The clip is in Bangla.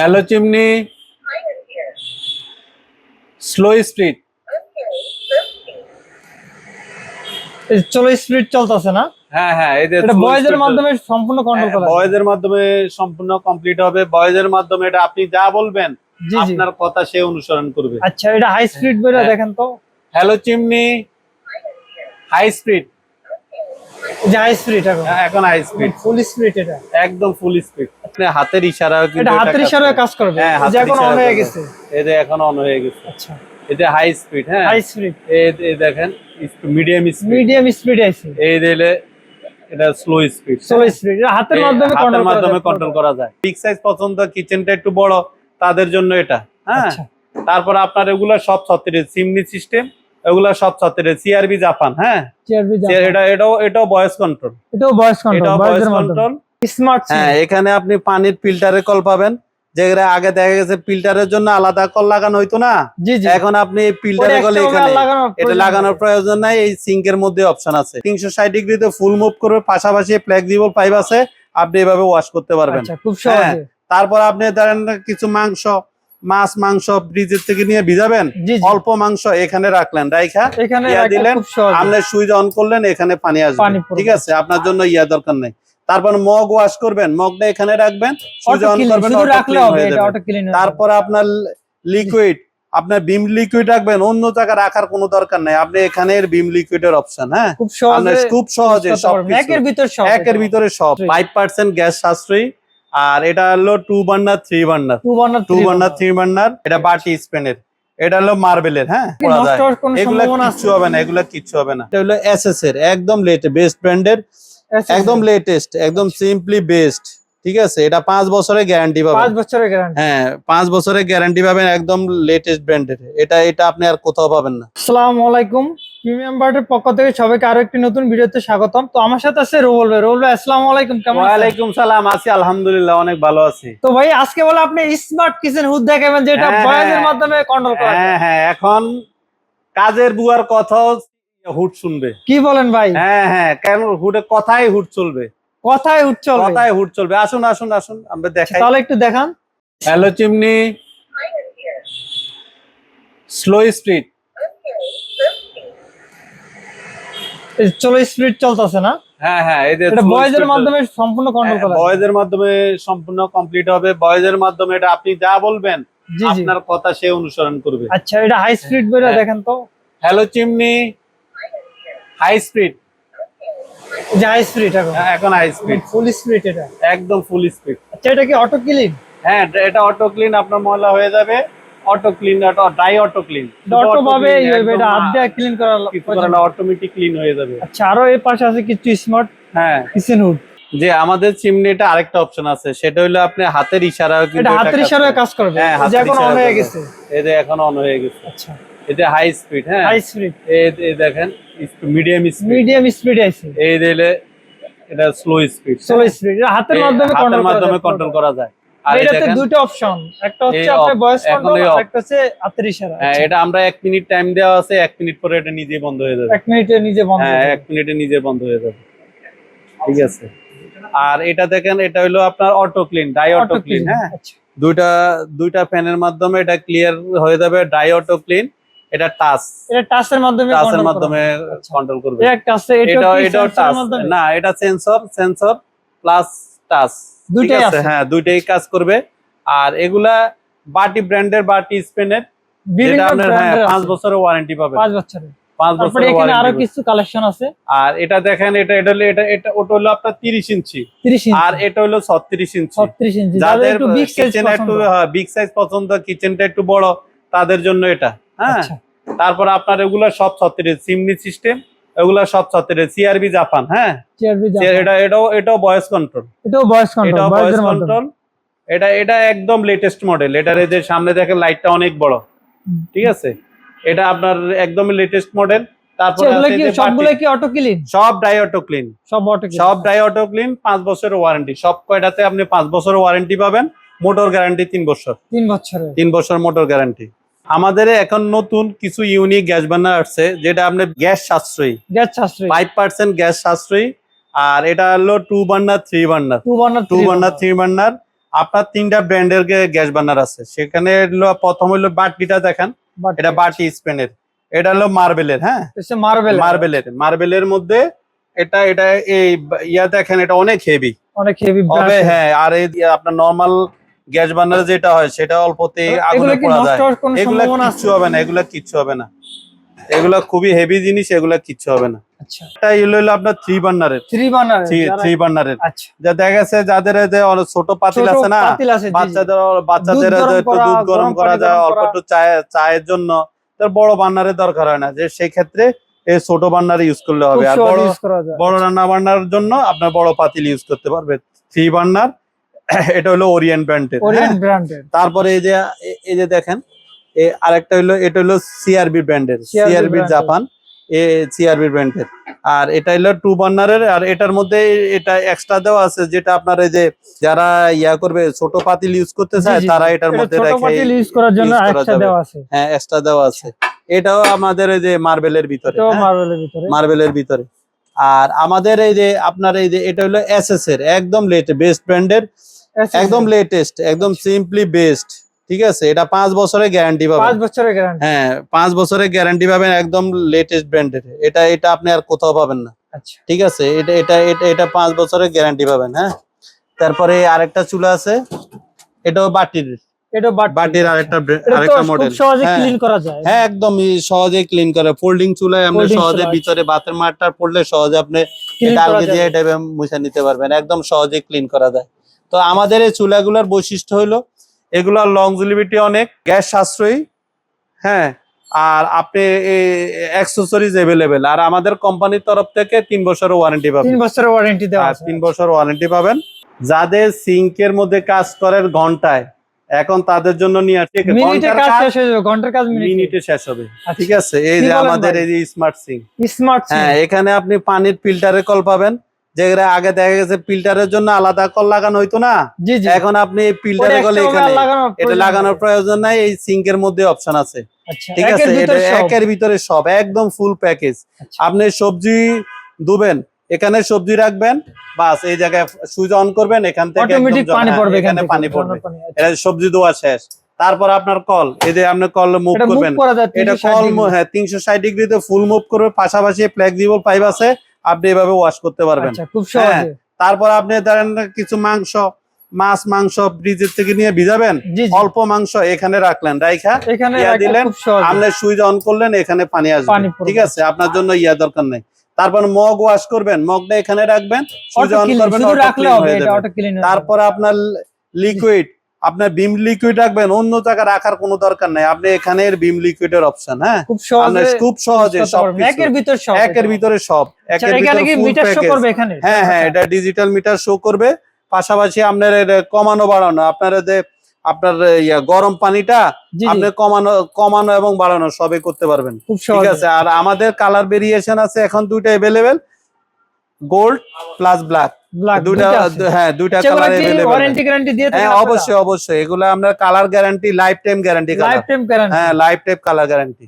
Hello chimney. স্লো স্পিড চলো স্পিড চলতেছে না? হ্যাঁ হ্যাঁ এদের এটা বয়েজের মাধ্যমে সম্পূর্ণ কন্ট্রোল করা যায়। বয়েজের মাধ্যমে সম্পূর্ণ কমপ্লিট হবে। বয়েজের মাধ্যমে এটা আপনি যা বলবেন আপনার কথা সে অনুসরণ করবে। আচ্ছা এটা হাই স্পিড হ্যাঁ। দেখেন তো। Hello chimney. হাই স্পিড যে হাই স্পিড এখন এখন হাই স্পিড ফুল স্পিড এটা। একদম ফুল স্পিড আপনি হাতের ইশারা কিন্তু এটা হাতের কাজ ইশারায় কাজ করবে। হ্যাঁ এখন অন হয়ে গেছে। এই এখন অন হয়ে গেছে। আচ্ছা। এটা হাই স্পিড হ্যাঁ? হাই স্পিড এই এই দেখেন মিডিয়াম স্পিড মিডিয়াম স্পিড আইছে এই দিলে এটা স্লো স্পিড চলো স্পিড এটা হাতের মাধ্যমে হাতের কন্ট্রোল মাধ্যমে কন্ট্রোল করা যায়। বিগ সাইজ পছন্দ কিচেনটা একটু বড় তাদের জন্য এটা। হ্যাঁ? আচ্ছা। তারপর আপনার এগুলা সব ছত্রিশ সিমনি সিস্টেম এগুলা সব ছত্রিশ সিআরবি জাপান হ্যাঁ? চেয়ারবি এটা এটাও এটাও ভয়েস কন্ট্রোল এটাও ভয়েস কন্ট্রোল এটাও ভয়েস কন্ট্রোল স্মার্ট হ্যাঁ এখানে আপনি পানির ফিল্টারের কল পাবেন। যেগুলো আগে দেখা গেছে ফিল্টারের জন্য আলাদা কল লাগানো হইতো না। এখন আপনি ওটা ফিল্টারের কল এখানে। এটা লাগানোর প্রয়োজন নাই এই সিঙ্কের মধ্যে অপশন আছে। তিনশো ষাট ডিগ্রিতে ফুল মুভ করবে পাশাপাশি ফ্লেক্সিবল পাইপ আছে। আপনি এভাবে ওয়াশ করতে পারবেন। আচ্ছা খুব হ্যাঁ। সহজে তারপর আপনি ধরেন কিছু মাংস মাছ মাংস ব্রিজের থেকে নিয়ে ভিজাবেন? অল্প মাংস এখানে রাখলেন রাইখা এখানে দিলেন, আপনি সুইচ অন করলেন এখানে পানি আসবে। ঠিক আছে আপনার জন্য ইয়া দরকার নেই। তারপর মগ ওয়াশ করবেন মগটা এখানে রাখবেন সুইচ অন করবেন তারপর আপনার লিকুইড আপনার বিম লিকুইড রাখবেন অন্য জায়গায় রাখার কোনো দরকার নাই। আপনি এখানে বিম লিকুইডের অপশন হ্যাঁ? খুব সহজে খুব সহজে সব। একের ভিতর সব একের ভিতরে সব. ফাইভ পার্সেন্ট গ্যাস সাশ্রয়ী আর এটা হলো two burner three burner two burner two burner three burner এটা বাটি স্পেনের। এটা হলো মার্বেলের হ্যাঁ? এগুলা কিচ্ছু হবে না এগুলা কিচ্ছু হবে না। এটা হলো এসএস এর একদম লেটেস্ট বেস্ট ব্র্যান্ডের একদম লেটেস্ট একদম সিম্পলি বেস্ট ঠিক আছে? এটা পাঁচ বছরের গ্যারান্টি পাবেন। পাঁচ বছরের গ্যারান্টি হ্যাঁ পাঁচ বছরের গ্যারান্টি পাবেন একদম লেটেস্ট ব্র্যান্ডের এটা এটা আপনি আর কোথাও পাবেন না। আসসালামু আলাইকুম। প্রিমিয়াম বার্ডের পক্ষ থেকে সবাইকে আরও একটি নতুন ভিডিওতে স্বাগতম। তো আমার সাথে আছে রোল ভাই। রোল ভাই আসসালামু আলাইকুম কেমন আছেন? ওয়ালাইকুম সালাম আছি আলহামদুলিল্লাহ অনেক ভালো আছি। তো ভাই আজকে বলে আপনি স্মার্ট কিচেন হুড দেখাবেন যেটা হ্যাঁ, বয়েজের হ্যাঁ। মাধ্যমে কন্ট্রোল করা হ্যাঁ হ্যাঁ এখন কাজের বুয়ার কথাও হুট শুনবে। কি বলেন ভাই? হ্যাঁ হ্যাঁ কেন হুটে কথাই হুট চলবে? কথায় উঠ চলবে। কথাই হুট চলবে। আসুন আসুন আসুন আমরা দেখাই। তাহলে একটু দেখান। Hello chimney. স্লো স্পিড চলো স্পিড চলতেছে না? হ্যাঁ হ্যাঁ বয়েজের মাধ্যমে সম্পূর্ণ কন্ট্রোল করা যায়। বয়েজের মাধ্যমে সম্পূর্ণ কমপ্লিট হবে। বয়েজের মাধ্যমে এটা আপনি যা বলবেন আপনার কথা সে অনুসরণ করবে। আচ্ছা এটা হাই স্পিড বেরা হ্যাঁ। দেখেন তো। Hello chimney. হাই স্পিড যে হাই স্পিড এখন। এখন হাই স্পিড ফুল স্পিড এটা। একদম ফুল স্পিড আচ্ছা এটা কি অটো ক্লিন হ্যাঁ এটা অটো ক্লিন আপনার ময়লা হয়ে যাবে। Auto clean dry auto clean auto ভাবে এটা হাত দিয়ে ক্লিন করা। অটোমেটিক ক্লিন হয়ে যাবে। আচ্ছা আরও এই পাশে আছে কিছু স্মার্ট হ্যাঁ। কিচেন হুড যে আমাদের চিমনিটা আরেকটা অপশন আছে সেটা হলো আপনি হাতের ইশারা কিন্তু এটা হাতের ইশারায় কাজ করবে। হ্যাঁ, এখন অন হয়ে গেছে। এই যে এখন অন হয়ে গেছে। আচ্ছা। এটা হাই স্পিড হ্যাঁ? হাই স্পিড এই এই দেখেন মিডিয়াম স্পিড মিডিয়াম স্পিড আইছে এই দিলে এটা স্লো স্পিড চলো স্পিড হাতের মাধ্যমে কন্ট্রোল মাধ্যমে কন্ট্রোল করা যায়। এটাতে দুটো অপশন একটা হচ্ছে আপনার off, কন্ট্রোল আর একটা হচ্ছে হাতের ইশারা হ্যাঁ এটা আমরা মিনিট টাইম দেওয়া আছে মিনিট পরে এটা নিজে বন্ধ হয়ে যাবে। এক মিনিটে নিজে বন্ধ হ্যাঁ মিনিটে নিজে বন্ধ হয়ে যাবে। ঠিক আছে। আর এটা দেখেন এটা হলো আপনার auto clean dry auto clean হ্যাঁ? আচ্ছা। দুইটা দুইটা ফ্যানের মাধ্যমে এটা ক্লিয়ার হয়ে যাবে ডাই অটো ক্লিন এটা টাচ। এটা টাচের মাধ্যমে টাচের মাধ্যমে। কন্ট্রোল করবে। এটা এটা টাচ না এটা সেন্সর সেন্সর প্লাস টাচ দুইটাই আছে হ্যাঁ দুইটাই কাজ করবে। আর এগুলা বাটি ব্র্যান্ডের বাটি স্পেনের যেটা আপনার হ্যাঁ পাঁচ বছরের ওয়ারেন্টি পাবে বছরের। এখানে আরও কিছু কালেকশন আছে। আর এটা দেখেন এটা এটা হলো এটা এটা ওটা হলো আপনার তিরিশ ইঞ্চি। 30 ইঞ্চি। আর এটা হলো ইঞ্চি। 36 ইঞ্চি। যাদের একটু বিগ সাইজ একটু বিগ সাইজ পছন্দ কিচেনটা একটু বড় তাদের জন্য এটা। হ্যাঁ? আচ্ছা। তারপর আপনার এগুলা সব ছত্রিশ সিমনি সিস্টেম এগুলা সব ছত্রিশ সিআরবি জাপান হ্যাঁ? চেয়ারবি এটা এটাও এটাও ভয়েস কন্ট্রোল এটাও ভয়েস কন্ট্রোল এটাও ভয়েস কন্ট্রোল এটা এটা একদম লেটেস্ট মডেল এটার যে সামনে দেখেন লাইটটা অনেক বড়। ঠিক আছে? এটা আপনার একদম লেটেস্ট মডেল তারপরে সবগুলো কি অটো ক্লিন সব ডাই অটো ক্লিন সব অটো ক্লিন সব ডাই অটো ক্লিন পাঁচ বছরের ওয়ারেন্টি সব কয়টাতে আপনি পাঁচ বছরের ওয়ারেন্টি পাবেন? মোটর গ্যারান্টি তিন বছর। তিন বছরের। তিন বছর মোটর গ্যারান্টি আমাদের এখন নতুন কিছু ইউনিক গ্যাস বার্নার আসছে যেটা আপনার গ্যাস সাশ্রয়ী। গ্যাস সাশ্রয়। ফাইভ পার্সেন্ট গ্যাস সাশ্রয়ী আর এটা হলো two burner three burner two burner two burner three burner আপনার তিনটা ব্র্যান্ডের গ্যাস বার্নার আছে সেখানে হলো প্রথম হলো বাটিটা দেখেন। এটা বাটি স্পেনের। এটা হলো মার্বেলের হ্যাঁ? মার্বেল মার্বেলের। মার্বেলের। মধ্যে এটা এটা এই ইয়া দেখেন এটা অনেক হেভি অনেক হেভি হবে হ্যাঁ আর এই আপনার নর্মাল গ্যাস বার্নার যেটা হয় সেটা অল্পতে আগুনে পোড়া যায়। এগুলা কিচ্ছু হবে না এগুলা কিচ্ছু হবে না। এগুলা খুবই হেভি জিনিস এগুলা কিচ্ছু হবে না। আচ্ছা। এটা হলো হলো আপনার থ্রি বার্নারের থ্রি বার্নার থ্রি বার্নারের আচ্ছা। যা দেখা গেছে যাদের যে ছোট পাতিল আছে না। বাচ্চাদের বাচ্চাদের একটু দুধ গরম করা যায় অল্প একটু চায় চায়ের জন্য তার বড় বান্নারের দরকার হয় না। যে সেই ক্ষেত্রে এই ছোট বান্নার ইউজ করলে হবে। আর বড়। বড় রান্না বান্নার জন্য আপনার বড় পাতিল ইউজ করতে পারবে। থ্রি বার্নার এটা হলো ওরিয়েন্ট ব্র্যান্ডের ওরিয়েন্ট ব্র্যান্ডের তারপরে এই যে এই যে দেখেন আরেকটা হলো এটা হলো সিআরবি ব্র্যান্ডের সিআরবি জাপান এ সিআরবি ব্র্যান্ডের আর এটা হলো টু বার্নারের আর এটার মধ্যে এটা এক্সট্রা দেওয়া আছে যেটা আপনার এই যে যারা ইয়া করবে ছোট পাতিল ইউজ করতে চায় তারা এটার এটা মধ্যে ছোট রেখে পাতিল ইউজ করার জন্য এক্সট্রা। দেওয়া আছে। হ্যাঁ এক্সট্রা দেওয়া আছে। এটাও আমাদের এই যে মার্বেলের ভিতরে এটাও হ্যাঁ, মার্বেলের ভিতরে। মার্বেলের ভিতরে। আর আমাদের এই যে আপনার এই যে এটা হলো এসএস এর একদম লেট বেস্ট ব্র্যান্ডের একদম লেটেস্ট একদম সিম্পলি বেস্ট ঠিক আছে? এটা পাঁচ বছরের গ্যারান্টি পাবেন। পাঁচ বছরের গ্যারান্টি হ্যাঁ পাঁচ বছরের গ্যারান্টি পাবেন একদম লেটেস্ট ব্র্যান্ডের এটা এটা আপনি আর কোথাও পাবেন না। আচ্ছা। ঠিক আছে? এটা এটা এটা পাঁচ বছরের গ্যারান্টি পাবেন হ্যাঁ? তারপরে আরেকটা চুলা আছে। এটাও বাটির। এটা বাট বাটির আরেকটা আরেকটা খুব মডেল সহজে হ্যাঁ। ক্লিন করা যায়। হ্যাঁ একদম সহজে ক্লিন করে। ফোল্ডিং চুলায় আপনি সহজে ভিতরে বাতের মারটা পড়লে সহজে আপনি এটা আলগে দিয়ে এটা মুছে নিতে পারবেন। একদম সহজে ক্লিন করা যায়। তো আমাদের এই চুলাগুলোর বৈশিষ্ট্য হলো এগুলোর লংজিভিটি অনেক গ্যাস সাশ্রয়ী হ্যাঁ আর আপনি অ্যাক্সেসরিজ এভেলেবেল আর আমাদের কোম্পানির তরফ থেকে তিন বছরের ওয়ারেন্টি পাবেন। তিন বছরের ওয়ারেন্টি দেওয়া আছে। তিন বছর ওয়ারেন্টি পাবেন। যাদের সিঙ্কের মধ্যে কাজ করেন ঘন্টায় এখন তাদের জন্য নিয়ে আসছে মিনিটে কাজ শেষ হয়ে যাবে ঘণ্টার কাজ মিনিটে। মিনিটে শেষ হবে। আচ্ছা। ঠিক আছে এই যে আমাদের এই যে স্মার্ট সিঙ্ক স্মার্ট হ্যাঁ এখানে আপনি পানির ফিল্টারের কল পাবেন। যেগুলো আগে দেখা গেছে ফিল্টারের জন্য আলাদা কল লাগানো হইতো না? এখন আপনি ওটা ফিল্টারের কল এখানে এটা লাগানোর প্রয়োজন নাই এই সিঙ্কের মধ্যে অপশন আছে। আচ্ছা ঠিক আছে? এটা একের ভিতরে সব একদম ফুল প্যাকেজ আচ্ছা। আপনি সবজি ধুবেন এখানে সবজি রাখবেন বাস এই জায়গায় সুইচ অন করবেন এখান থেকে অটোমেটিক পানি হ্যাঁ, পড়বে এখানে পানি পড়বে। আচ্ছা। এটা সবজি ধোয়া শেষ। তারপর আপনার কল এই যে আপনি কল মুভ করবেন এটা কল। হ্যাঁ তিনশো ষাট ডিগ্রিতে ফুল মুভ করবে পাশাপাশি ফ্লেক্সিবল পাইপ আছে। আপনি এভাবে ওয়াশ করতে পারবেন। আচ্ছা হ্যাঁ, তারপর আপনি ধরেন কিছু মাংস মাছ মাংস ফ্রিজের থেকে নিয়ে ভিজাবেন। অল্প মাংস এখানে রাখলেন রাইখা এখানে দিলেন, আপনি সুইচ অন করলেন এখানে পানি আসবে। ঠিক আছে আপনার জন্য ইয়া দরকার নেই। তারপর মগ ওয়াশ করবেন মগটা এখানে রাখবেন সুইচ অন করবেন তারপর আপনার লিকুইড আপনার বিম লিকুইড রাখবেন অন্য জায়গায় রাখার কোনো দরকার নাই। আপনি এখানে বিম লিকুইডের অপশন হ্যাঁ? খুব সহজে খুব সহজে সব একের ভিতর সব একের ভিতরে সব। আচ্ছা, একের ভিতরে মিটার শো করবে এখানে? হ্যাঁ হ্যাঁ আচ্ছা। এটা ডিজিটাল মিটার শো করবে। পাশাপাশি আপনার কমানো বাড়ানো। আপনার যে আপনার ইয়া গরম পানিটা আপনি কমানো কমানো এবং বাড়ানো সবই করতে পারবেন। ঠিক আছে? আর আমাদের কালার ভেরিয়েশন আছে এখন দুইটা available gold plus black black দুইটা হ্যাঁ দুইটা কালার अवेलेबल ওয়ারেন্টি গ্যারান্টি দিয়ে হ্যাঁ অবশ্যই অবশ্যই এগুলো আমরা colour guarantee lifetime guarantee life colour time guarantee হ্যাঁ লাইফ টাইম কালার গ্যারান্টি